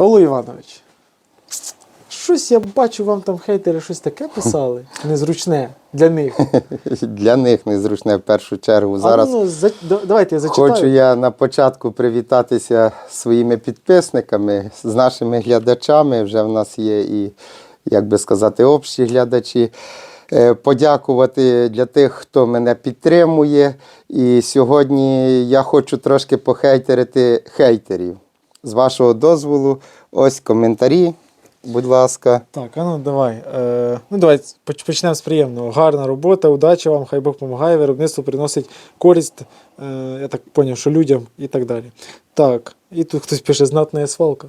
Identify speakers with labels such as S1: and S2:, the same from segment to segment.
S1: Павло Іванович, щось я бачу, вам там хейтери щось таке писали. Незручне для них.
S2: Для них незручне в першу чергу. Зараз
S1: А ну, ну, за... давайте я зачитаю.
S2: хочу я на початку привітатися своїми підписниками, з нашими глядачами. Вже в нас є і, як би сказати, общі глядачі. Е, Подякувати для тих, хто мене підтримує. І сьогодні я хочу трошки похейтерити хейтерів. З вашого дозволу, ось коментарі, будь ласка.
S1: Так, а ну давай. Е, ну давай почнемо з приємного. Гарна робота, удачі вам, хай Бог допомагає, виробництво приносить користь, е, я так зрозумів, що людям і так далі. Так, і тут хтось пише знатна свалка.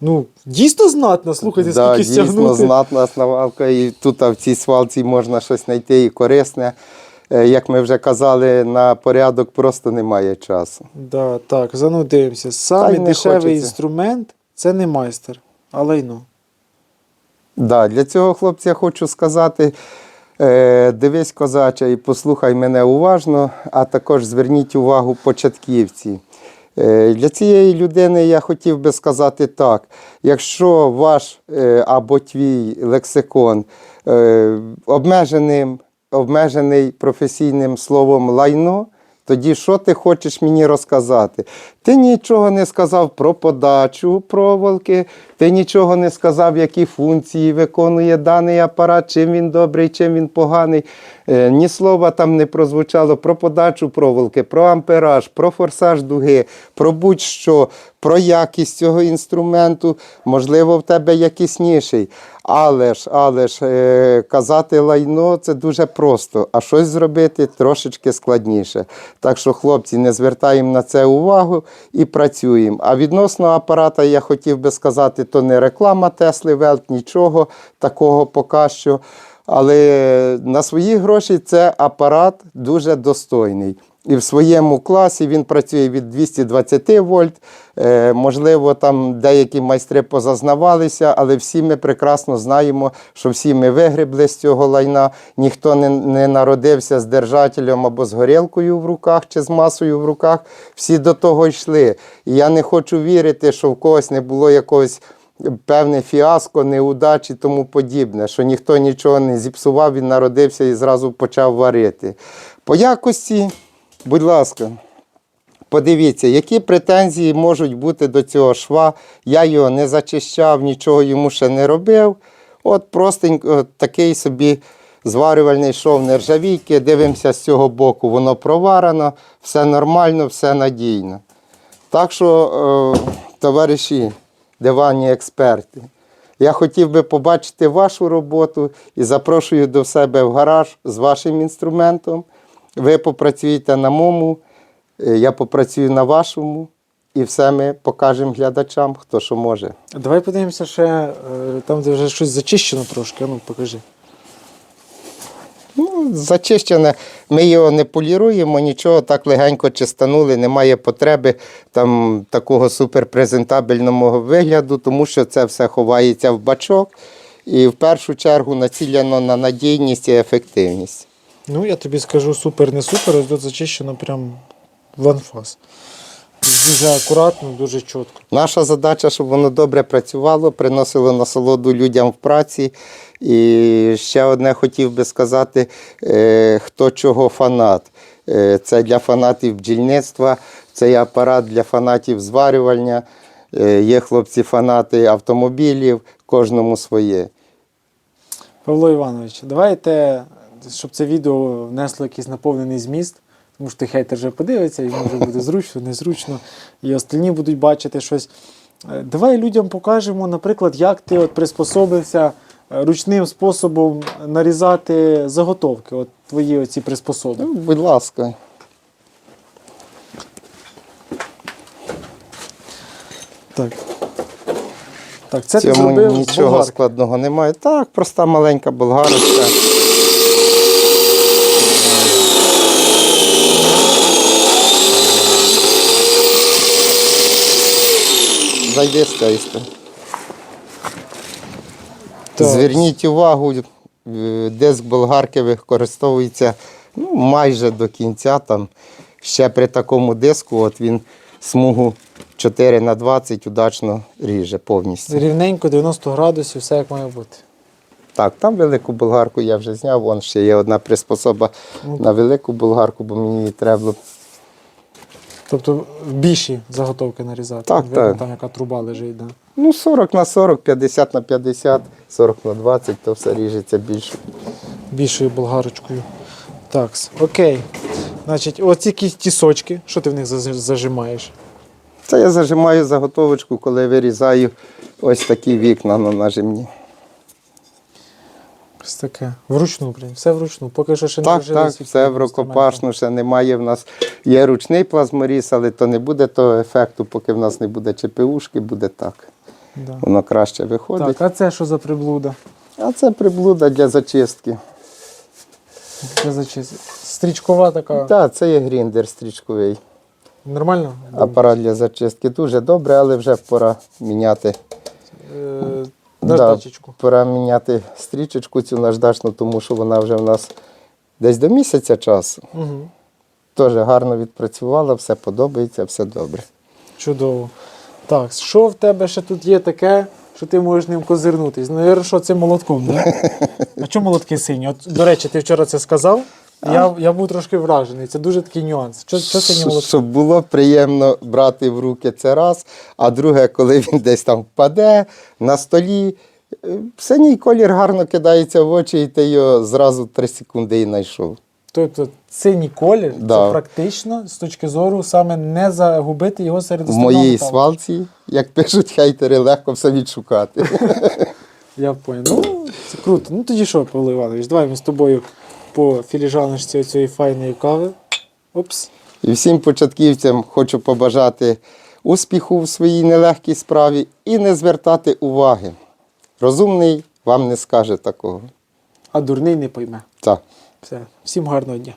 S1: Ну, дійсно знатна, слухайте,
S2: да,
S1: скільки
S2: дійсно знатна снавалка, і тут а в цій свалці можна щось знайти і корисне. Е, Як ми вже казали, на порядок просто немає часу.
S1: Да, так, за ну дивимося. Самий дешевий
S2: хочеться.
S1: інструмент це не майстер, а лайно.
S2: Да, для цього, хлопці, я хочу сказати: е, дивись, козача, і послухай мене уважно, а також зверніть увагу початківці. Е, Для цієї людини я хотів би сказати так: якщо ваш або твій лексикон обмеженим, обмежений професійним словом лайно, тоді що ти хочеш мені розказати? Ти нічого не сказав про подачу проволоки, ти нічого не сказав, які функції виконує даний апарат, чим він добрий, чим він поганий. Е, Ні слова там не прозвучало про подачу проволоки, про ампераж, про форсаж дуги, про будь-що, про якість цього інструменту. Можливо, в тебе якісніший. Але ж, але ж е, казати лайно це дуже просто, а щось зробити трошечки складніше. Так що, хлопці, не звертаємо на це увагу і працюємо. А відносно апарата я хотів би сказати, то не реклама Тесли Велт, нічого такого поки що. Але на свої гроші це апарат дуже достойний. І в своєму класі він працює від 220 вольт. Е, можливо, там деякі майстри позазнавалися, але всі ми прекрасно знаємо, що всі ми вигребли з цього лайна. Ніхто не, не народився з держателем або з горілкою в руках чи з масою в руках. Всі до того йшли. І я не хочу вірити, що в когось не було якогось певне фіаско, неудачі тому подібне, що ніхто нічого не зіпсував, він народився і зразу почав варити. По якості, будь ласка, подивіться, які претензії можуть бути до цього шва. Я його не зачищав, нічого йому ще не робив. От простенько такий собі зварювальний шов нержавійки. Дивимося з цього боку, воно проварено, все нормально, все надійно. Так що, е, товариші, диванні експерти, я хотів би побачити вашу роботу і запрошую до себе в гараж з вашим інструментом. Ви попрацюєте на моєму, е, я попрацюю на вашому, і все ми покажемо глядачам, хто що може.
S1: Давай подивимося ще е, там, де вже щось зачищено трошки. Ну покажи.
S2: Ну, зачищене, ми його не поліруємо, нічого так легенько чистанули, немає потреби там такого суперпрезентабельного вигляду, тому що це все ховається в бачок і в першу чергу націлено на надійність і ефективність.
S1: Ну, я тобі скажу супер, не супер, ось тут зачищено прям в анфас. Дуже акуратно, дуже чітко.
S2: Наша задача, щоб воно добре працювало, приносило насолоду людям в праці. І ще одне хотів би сказати, е, хто чого фанат. Е, Це для фанатів бджільництва, це є апарат для фанатів зварювання. Е, Є хлопці-фанати автомобілів, кожному своє.
S1: Павло Іванович, давайте, щоб це відео внесло якийсь наповнений зміст, тому що ти хейтер вже подивиться, йому вже буде зручно, незручно, і остальні будуть бачити щось. Е, Давай людям покажемо, наприклад, як ти от приспособився е, ручним способом нарізати заготовки, от твої оці приспособи.
S2: Ну, будь ласка.
S1: Так. Так, це
S2: В
S1: ти зробив
S2: нічого
S1: болгарки.
S2: складного немає. Так, проста маленька болгарочка. Зайди з цієї сторони. Зверніть увагу, е, диск болгарки використовується ну, майже до кінця. Там ще при такому диску от він смугу 4 на 20 удачно ріже повністю.
S1: Рівненько, 90 градусів, все як має бути.
S2: Так, там велику болгарку я вже зняв, вон ще є одна приспособа
S1: Ну,
S2: на велику болгарку, бо мені її треба було.
S1: Тобто більші заготовки нарізати.
S2: Так,
S1: Видно,
S2: так.
S1: Там яка труба лежить. Да.
S2: Ну, 40 на 40, 50 на 50, 40 на 20, то все ріжеться більше.
S1: Більшою болгарочкою. Так, окей. Значить, оці якісь тісочки, що ти в них зажимаєш?
S2: Це я зажимаю заготовочку, коли вирізаю ось такі вікна на нажимні.
S1: Таке. Вручну, блін, все вручну. Поки що ще не
S2: Так, так, все в рукопашну, ще немає в нас. Є ручний плазморіз, але то не буде того ефекту, поки в нас не буде ЧПУшки, буде так.
S1: Да.
S2: Воно краще виходить.
S1: Так, а це що за приблуда?
S2: А це приблуда для зачистки.
S1: Це за чис- Стрічкова така.
S2: Так, це є гріндер стрічковий.
S1: Нормально?
S2: Апарат для зачистки дуже добре, але вже пора міняти.
S1: Е,
S2: Да,
S1: Наждачечку.
S2: пора міняти стрічечку цю наждачну, тому що вона вже в нас десь до місяця часу.
S1: Угу.
S2: Теж гарно відпрацювала, все подобається, все добре.
S1: Чудово. Так, що в тебе ще тут є таке, що ти можеш ним козирнутись? Ну, я що це молотком, да? А чому молотки сині? От, до речі, ти вчора це сказав. Я, я був трошки вражений. Це дуже такий нюанс. Що, що
S2: Щ-
S1: молотки?
S2: Щоб було приємно брати в руки це раз, а друге, коли він десь там впаде на столі. е, Синій колір гарно кидається в очі, і ти його зразу 3 секунди і знайшов.
S1: Тобто синій колір
S2: Да.
S1: це практично з точки зору саме не загубити його серед
S2: В моїй
S1: металу.
S2: свалці, як пишуть хейтери, легко все відшукати.
S1: Я понял. Ну, це круто. Ну тоді що, Павло Іванович, давай ми з тобою по філіжаночці цієї файної кави. Опс.
S2: І всім початківцям хочу побажати успіху в своїй нелегкій справі і не звертати уваги. Розумний вам не скаже такого.
S1: А дурний не пойме.
S2: Так.
S1: Все. Всім гарного дня.